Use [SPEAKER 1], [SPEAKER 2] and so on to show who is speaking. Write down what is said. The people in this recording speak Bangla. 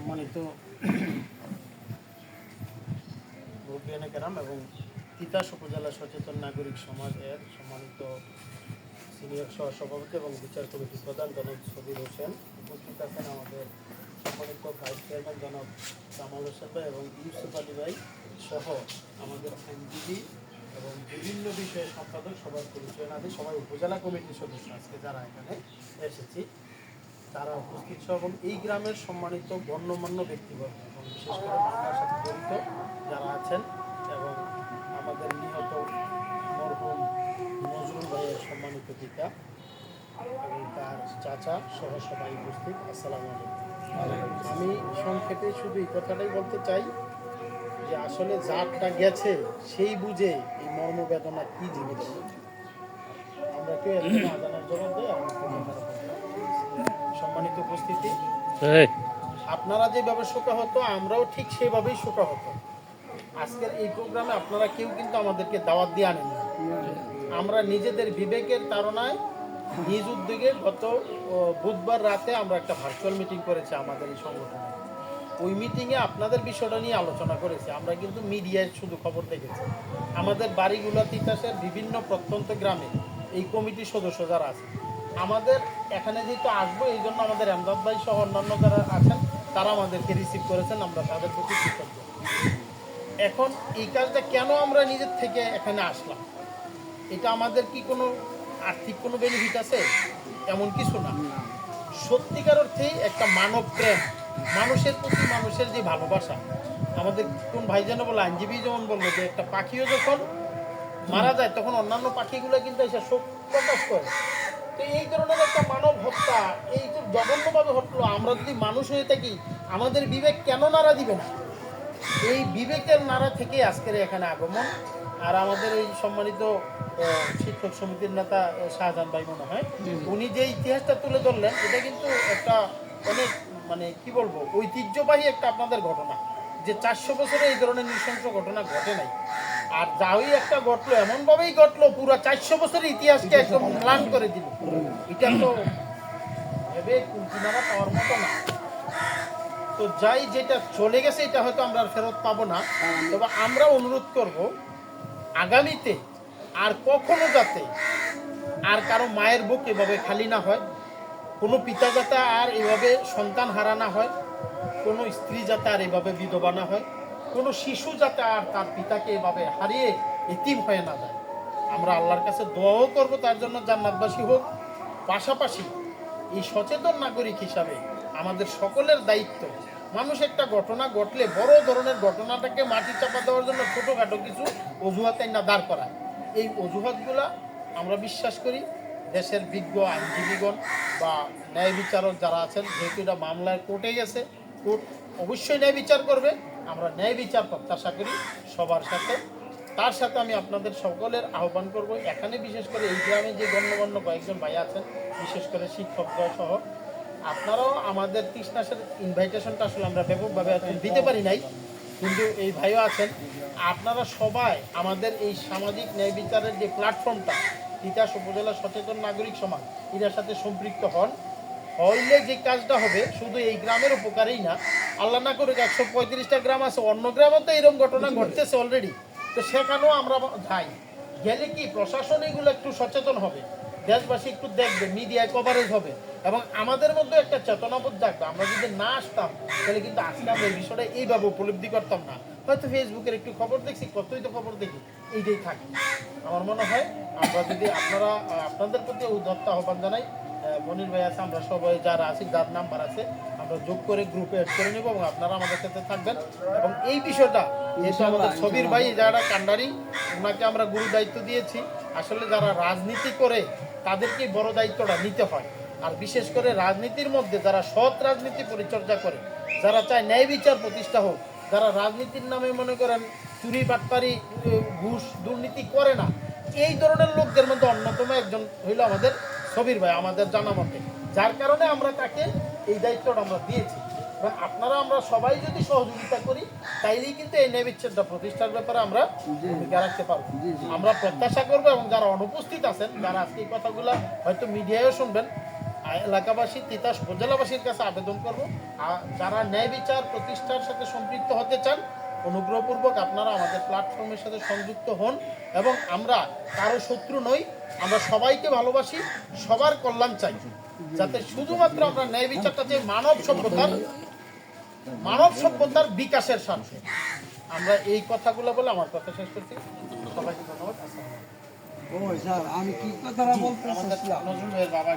[SPEAKER 1] সম্মানিত কেরাম এবং তিতাস উপজেলা সচেতন নাগরিক সমাজের সম্মানিত সিনিয়র সহসভাপতি এবং বিচার কমিটির প্রধান জনাব সবির হোসেন। উপস্থিত আছেন আমাদের সম্মানিত ভাইস চেয়ারম্যান জনাব কামাল হোসেন ভাই এবং ইউসুফ আলী ভাই সহ আমাদের আইনজীবী এবং বিভিন্ন বিষয়ে সম্পাদক সবার পরিচয় না সবাই উপজেলা কমিটির সদস্য। আজকে যারা এখানে এসেছি তারা উপস্থিত সহ এবং এই গ্রামের সম্মানিত গণ্যমান্য ব্যক্তিবর্গ এবং বিশেষ করে বাংলার সাথে জড়িত যারা আছেন এবং আমাদের নিহত মরহুম নজরুল ভাইয়ের সম্মানিত পিতা এবং তার চাচা সহ সবাই উপস্থিত। আসসালামু আলাইকুম। আমি সংক্ষেপে শুধু এই কথাটাই বলতে চাই যে আসলে যারটা গেছে, সেই বুঝে এই মর্মবেদনা কি জিনিস? আমরা কেউ আজানের জবাব দেয় আর সম্মানিত উপস্থিতি। আপনারা যেভাবে শোকা হতো আমরাও ঠিক সেভাবেই শোকা হতো। আজকের এই প্রোগ্রামে আপনারা কেউ কিন্তু আমাদেরকে দাওয়াত দিয়ে আনেন আমরা নিজেদের বিবেকের তাড়নায় নিজ উদ্যোগে গত বুধবার রাতে আমরা একটা ভার্চুয়াল মিটিং করেছি আমাদের এই সংগঠনে। ওই মিটিংয়ে আপনাদের বিষয়টা নিয়ে আলোচনা করেছি। আমরা কিন্তু মিডিয়ায় শুধু খবর দেখেছি। আমাদের বাড়িগুলো তিতাসের বিভিন্ন প্রত্যন্ত গ্রামে এই কমিটির সদস্য যারা আছে আমাদের এখানে যেহেতু আসব, এই জন্য আমাদের আমদাদ ভাই সহ অন্যান্য যারা আছেন, তারা আমাদেরকে রিসিভ করেছেন, আমরা তাদের প্রতি কৃতজ্ঞ। এখন এই কাজটা কেন আমরা নিজের থেকে এখানে আসলাম? এটা আমাদের কি কোনো আর্থিক কোনো বেনিফিট আছে? এমন কিছু না। সত্যিকার অর্থেই একটা মানব প্রেম, মানুষের প্রতি মানুষের যে ভালোবাসা, আমাদের কোন ভাই যেন বলে, আইনজীবী যেমন বলল যে, একটা পাখিও যখন মারা যায়, তখন অন্যান্য পাখিগুলো কিন্তু এসে শোক প্রকাশ করে। তো এই ধরনের একটা মানব হত্যা এই যে জঘন্যভাবে ঘটলো। আমরা যদি মানুষ হয়ে থাকি আমাদের বিবেক কেন নাড়া দিবে না? এই বিবেকের নাড়া থেকে আজকের এখানে আগমন। আর আমাদের এই সম্মানিত শিক্ষক সমিতির নেতা শাহজাহান ভাই মনে হয় উনি যে ইতিহাসটা তুলে ধরলেন এটা কিন্তু একটা অনেক মানে কি বলব ঐতিহ্যবাহী একটা আপনাদের ঘটনা। যে চারশো বছরে এই ধরনের নৃশংস ঘটনা ঘটে নাই। আর যাই একটা ঘটলো, এমনভাবেই ঘটলো, পুরো চারশো বছরের ইতিহাসকে একদম প্লান করে দিল। এটা তো ভেবে কিনারা পাওয়ার মতো না। তো যাই যেটা চলে গেছে, এটা হয়তো আমরা আর ফেরত পাবো না। তবে আমরা অনুরোধ করব, আগামীতে আর কখনো যাতে আর কারও মায়ের বুক এভাবে খালি না হয়, কোনো পিতা যাতে আর এভাবে সন্তান হারা না হয়, কোনো স্ত্রী যাতে আর এভাবে বিধবা না হয়। কোনো শিশু যাতে আর তার পিতাকে এভাবে হারিয়ে এতিম হয়ে না যায়। আমরা আল্লাহর কাছে দোয়াও করব, তার জন্য জান্নাতবাসী হোক। পাশাপাশি এই সচেতন নাগরিক হিসাবে আমাদের সকলের দায়িত্ব, মানুষ একটা ঘটনা ঘটলে, বড় ধরনের ঘটনাটাকে মাটি চাপা দেওয়ার জন্য ছোটোখাটো কিছু অজুহাত না দাঁড় করায়। এই অজুহাতগুলা আমরা বিশ্বাস করি দেশের বিজ্ঞ আইনজীবীগণ বা ন্যায় বিচারক যারা আছেন, যেহেতু এটা মামলায় কোর্টে গেছে, কোর্ট অবশ্যই ন্যায় বিচার করবে। আমরা ন্যায় বিচার প্রত্যাশা করি সবার সাথে। তার সাথে আমি আপনাদের সকলের আহ্বান করব। এখানে বিশেষ করে এই গ্রামে যে গণ্যমান্য কয়েকজন ভাই আছেন, বিশেষ করে শিক্ষকরা সহ, আপনারাও আমাদের তৃষ্ণাসের ইনভাইটেশনটা আসলে আমরা ব্যাপকভাবে দিতে পারি নাই, কিন্তু এই ভাইও আছেন। আপনারা সবাই আমাদের এই সামাজিক ন্যায় বিচারের যে প্ল্যাটফর্মটা তিতাস উপজেলা সচেতন নাগরিক সমাজ, এটার সাথে সম্পৃক্ত হন। হইলে যে কাজটা হবে শুধু এই গ্রামের উপকারেই না আল্লাহ না করুক একশো পঁয়ত্রিশটা গ্রাম আছে অন্য গ্রামেও তো এরকম ঘটনা ঘটতেছে অলরেডি তো সেখানেও আমরা যাই। গেলে কি প্রশাসন এগুলো একটু সচেতন হবে দেশবাসী একটু দেখবে মিডিয়ায় কভারেজ হবে এবং আমাদের মধ্যে একটা চেতনাবোধ থাকবে আমরা যদি না আসতাম তাহলে কিন্তু আজকে আমরা এই বিষয়টা এইভাবে উপলব্ধি করতাম না। হয়তো ফেসবুকের একটু খবর দেখছি কতই তো খবর দেখি এইটাই থাকে। আমার মনে হয় আমরা যদি আপনারা আপনাদের প্রতি উদ্যত্ত আহ্বান জানাই মনির ভাই আছে আমরা সবাই যারা আছি যার নাম্বার আছে আমরা যোগ করে গ্রুপে অ্যাড করে নেব এবং আপনারা আমাদের সাথে থাকবেন। এবং এই বিষয়টা যেহেতু আমাদের ছবির ভাই যারা কান্ডারি ওনাকে আমরা গুরু দায়িত্ব দিয়েছি। আসলে যারা রাজনীতি করে তাদেরকেই বড় দায়িত্বটা নিতে হয়। আর বিশেষ করে রাজনীতির মধ্যে যারা সৎ রাজনীতি পরিচর্যা করে যারা চায় ন্যায় বিচার প্রতিষ্ঠা হোক যারা রাজনীতির নামে মনে করেন চুরি বাটপারি ঘুষ দুর্নীতি করে না এই ধরনের লোকদের মধ্যে অন্যতম একজন হইল আমাদের ছবির ভাই আমাদের জানা মতে। যার কারণে আমরা তাকে এই দায়িত্বটা আমরা দিয়েছি। এবং আপনারা আমরা সবাই যদি সহযোগিতা করি তাইলেই কিন্তু এই ন্যায় বিচ্ছেদটা প্রতিষ্ঠার ব্যাপারে আমরা ভূমিকা রাখতে পারব। আমরা প্রত্যাশা করব এবং যারা অনুপস্থিত আছেন যারা আজকে এই কথাগুলো হয়তো মিডিয়ায়ও শুনবেন এলাকাবাসী তিতাস উপজেলাবাসীর কাছে আবেদন করব। আ- যারা ন্যায় বিচার প্রতিষ্ঠার সাথে সম্পৃক্ত হতে চান অনুগ্রহপূর্বক আপনারা আমাদের প্ল্যাটফর্মের সাথে সংযুক্ত হন এবং আমরা কারও শত্রু নই আমরা সবাইকে ভালোবাসি সবার কল্যাণ চাই। যাতে শুধুমাত্র আমরা ন্যায় বিচারটা যে মানব সভ্যতার মানব সভ্যতার বিকাশের স্বার্থে। আমরা এই কথাগুলো বলে আমার কথা শেষ করছি। সবাইকে ধন্যবাদ। আসসালামু
[SPEAKER 2] ও স্যার আমি কি কথাটা বলতে
[SPEAKER 1] নজরুল বাবা